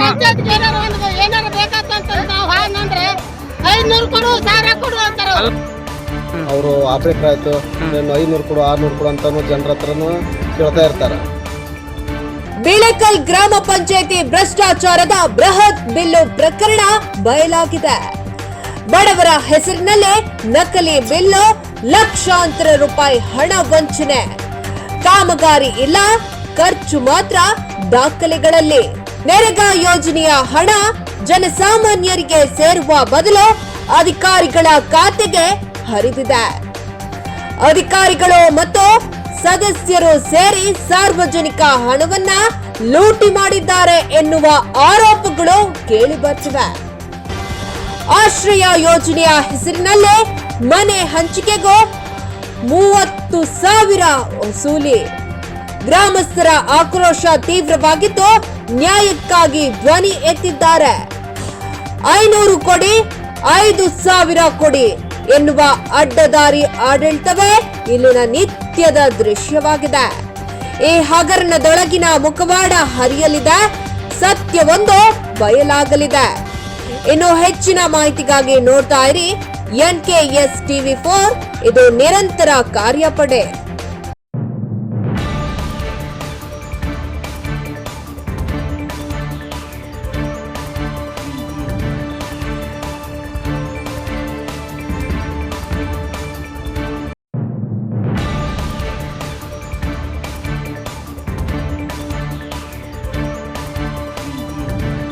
ಪಂಚಾಯತ್ಗೆ ಏನಾರ ಒಂದು ಏನಾರ ಬೇಕಾತಂತ ನಾವು ಹಾನಂದ್ರೆ ಐನೂರು ಕೊಡು ಸಾವಿರ ಕೊಡು ಅಂತಾರ ಅವರು. ಆಪರೇಟರ್ ಆಯ್ತು ಇನ್ನು ಐನೂರು ಕೊಡು ಆರ್ನೂರು ಕೊಡು ಅಂತ ಜನರ ಹತ್ರನು ಕೇಳ್ತಾ ಇರ್ತಾರೆ. ಬಿಳೆಕಲ್ ಗ್ರಾಮ ಪಂಚಾಯತಿ ಭ್ರಷ್ಟಾಚಾರದ ಬೃಹತ್ ಬಿಲ್ಲು ಪ್ರಕರಣ ಬಯಲಾಗಿದೆ. ಬಡವರ ಹೆಸರಿನಲ್ಲೇ ನಕಲಿ ಬಿಲ್ಲು ಲಕ್ಷಾಂತರ ರೂಪಾಯಿ ಹಣ ವಂಚನೆ. ಕಾಮಗಾರಿ ಇಲ್ಲ ಖರ್ಚು ಮಾತ್ರ ದಾಖಲೆಗಳಲ್ಲಿ. ನೆರೆಗಾ ಯೋಜನೆಯ ಹಣ ಜನಸಾಮಾನ್ಯರಿಗೆ ಸೇರುವ ಬದಲು ಅಧಿಕಾರಿಗಳ ಖಾತೆಗೆ ಹರಿದಿದೆ. ಅಧಿಕಾರಿಗಳು ಮತ್ತು ಸದಸ್ಯರು ಸೇರಿ ಸಾರ್ವಜನಿಕ ಹಣವನ್ನ ಲೂಟಿ ಮಾಡಿದ್ದಾರೆ ಎನ್ನುವ ಆರೋಪಗಳು ಕೇಳಿಬರ್ತಿವೆ ಆಶ್ರಯ ಯೋಜನೆಯ ಹೆಸರಿನಲ್ಲೇ ಮನೆ ಹಂಚಿಕೆಗೂ ಮೂವತ್ತು ಸಾವಿರ ವಸೂಲಿ. ಗ್ರಾಮಸ್ಥರ ಆಕ್ರೋಶ ತೀವ್ರವಾಗಿದ್ದು ನ್ಯಾಯಕ್ಕಾಗಿ ಧ್ವನಿ ಎತ್ತಿದ್ದಾರೆ. ಐನೂರು ಕೊಡಿ ಐದು ಸಾವಿರ ಕೊಡಿ ಎನ್ನುವ ಅಡ್ಡದಾರಿ ಆಡಳಿತವೇ ಇಲ್ಲಿನ ನಿತ್ಯದ ದೃಶ್ಯವಾಗಿದೆ. ಈ ಹಗರಣದೊಳಗಿನ ಮುಖವಾಡ ಹರಿಯಲಿದೆ. ಸತ್ಯವೊಂದು ಬಯಲಾಗಲಿದೆ. ಇನ್ನು ಹೆಚ್ಚಿನ ಮಾಹಿತಿಗಾಗಿ ನೋಡ್ತಾ ಇರಿ N K S TV four. ಇದು ನಿರಂತರ ಕಾರ್ಯಪಡೆ.